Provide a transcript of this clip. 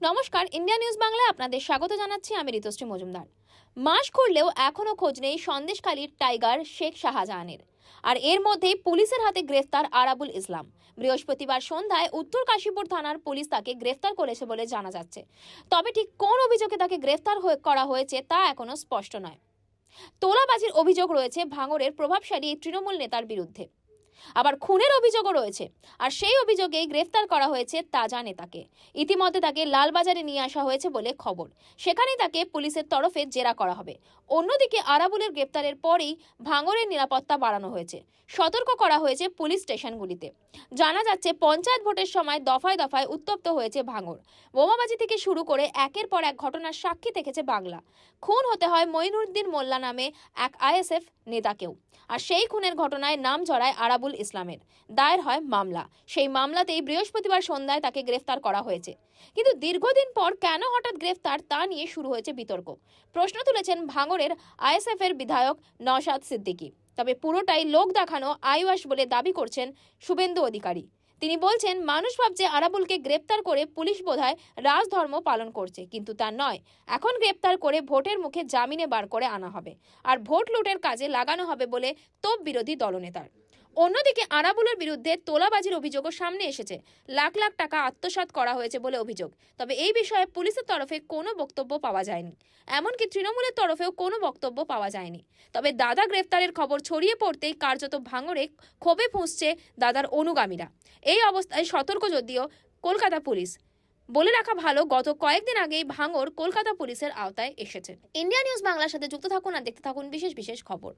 নমস্কার, India news বাংলায় আপনাদের স্বাগত জানাচ্ছি আমি ঋতুশ্রী মজুমদার। মাস করলেও এখনও খোঁজ নেই সন্দেশখালীর টাইগার শেখ শাহজাহানের। আর এর মধ্যেই পুলিশের হাতে গ্রেফতার আরাবুল ইসলাম। বৃহস্পতিবার সন্ধ্যায় উত্তর কাশীপুর থানার পুলিশ তাকে গ্রেফতার করেছে বলে জানা যাচ্ছে। তবে ঠিক কোন অভিযোগে তাকে গ্রেফতার করা হয়েছে তা এখনও স্পষ্ট নয়। তোলাবাজির অভিযোগ রয়েছে ভাঙড়ের প্রভাবশালী তৃণমূল নেতার বিরুদ্ধে। আবার খুনের অভিযোগও রয়েছে। আর সেই অভিযোগে গ্রেফতার করা হয়েছে তাজা নেতাকে। ইতিমধ্যে তাকে লালবাজারে নিয়ে আসা হয়েছে বলে খবর। সেখানেই তাকে পুলিশের তরফে জেরা করা হবে। অন্যদিকে আরাবুলের গ্রেপ্তারের পরেই ভাঙরের নিরাপত্তা বাড়ানো হয়েছে। সতর্ক করা হয়েছে পুলিশ স্টেশনগুলিতে। জানা যাচ্ছে, পঞ্চায়েত ভোটের সময় দফায় দফায় উত্তপ্ত হয়েছে ভাঙর। বোমাবাজি থেকে শুরু করে একের পর এক ঘটনার সাক্ষী থেকেছে বাংলা। খুন হতে হয় মঈনুদ্দিন মোল্লা নামে এক আইএসএফ নেতাকেও। আর সেই খুনের ঘটনায় নাম জড়ায় আরাবুল ইসলামের। দায়ের হয় মামলা। সেই মামলাতেই বৃহস্পতিবার সন্ধ্যায় তাকে গ্রেফতার করা হয়েছে। কিন্তু দীর্ঘদিন পর কেন হঠাৎ গ্রেফতার তা নিয়ে শুরু হয়েছে বিতর্ক। প্রশ্ন তুলেছেন ভাঙড়ের আইএসএফ এর বিধায়ক নওশাদ সিদ্দিকী। তবে পুরোটাই লোক দেখানো আইওয়াস বলে দাবি করছেন শুভেন্দু অধিকারী। তিনি বলছেন, মানুষ ভাবছে আরাবুলকে গ্রেপ্তার করে পুলিশ বোধহয় রাজধর্ম পালন করছে, কিন্তু তা নয়। এখন গ্রেপ্তার করে ভোটের মুখে জামিনে বার করে আনা হবে। আর ভোট লুটের কাজে লাগানো হবে বলে তোপ বিরোধী দলনেতার। অন্যদিকে আরাবুলের বিরুদ্ধে তোলাবাজির অভিযোগও সামনে এসেছে। লাখ লাখ টাকা আত্মসাৎ করা হয়েছে বলে অভিযোগ। তবে এই বিষয়ে পুলিশের তরফে কোনো বক্তব্য পাওয়া যায়নি। এমনকি তৃণমূলের তরফেও কোনো বক্তব্য পাওয়া যায়নি। তবে দাদা গ্রেফতারের খবর ছড়িয়ে পড়তেই কার্যত ভাঙড়ে ক্ষোভে ফুঁসছে দাদার অনুগামীরা। এই অবস্থায় সতর্ক যদিও কলকাতা পুলিশ। বলে রাখা ভালো, গত কয়েকদিন আগেই ভাঙর কলকাতা পুলিশের আওতায় এসেছে। ইন্ডিয়া নিউজ বাংলার সাথে যুক্ত থাকুন আর দেখতে থাকুন বিশেষ বিশেষ খবর।